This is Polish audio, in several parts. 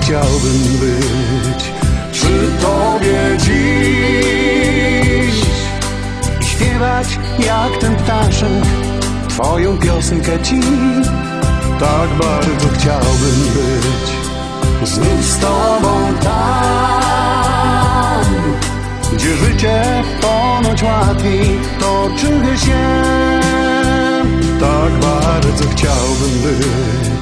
chciałbym być przy Tobie dziś i śpiewać jak ten ptaszek Twoją piosenkę Ci. Tak bardzo chciałbym być znów z Tobą tam, gdzie życie ponoć łatwiej toczy się. Tak bardzo chciałbym być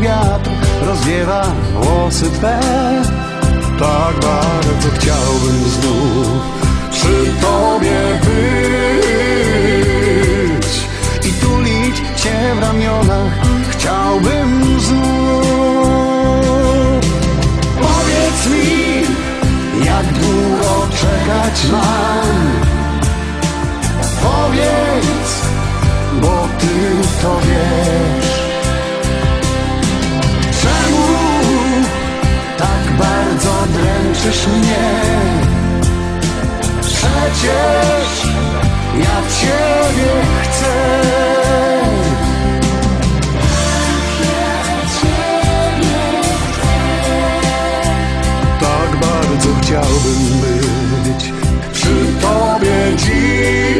wiatr rozwiewa włosy Twe. Tak bardzo chciałbym znów przy Tobie być i tulić Cię w ramionach chciałbym znów. Powiedz mi, jak długo czekać mam? Powiedz, bo Ty to wiesz. Dręczysz mnie? Przecież ja Ciebie chcę. Tak bardzo chciałbym być przy Tobie dziś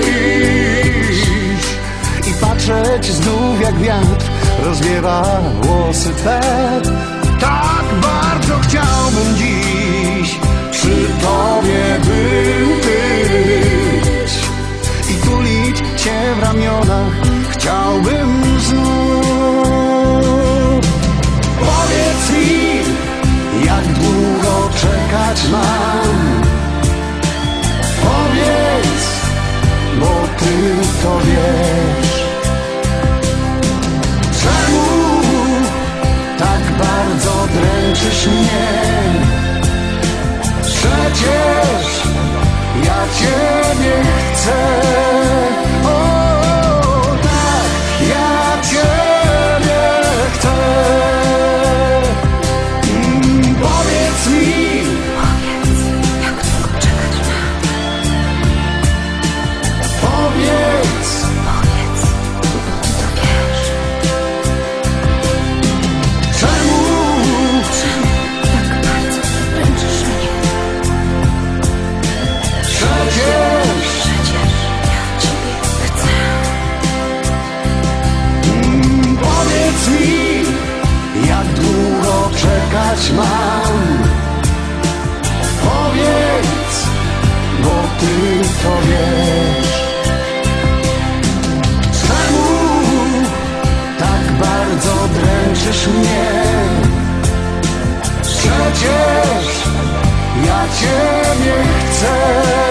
i patrzeć znów jak wiatr rozwiewa włosy Twe. Dręczysz mnie? Przecież ja Ciebie chcę. Dręczysz mnie? Przecież ja Ciebie chcę.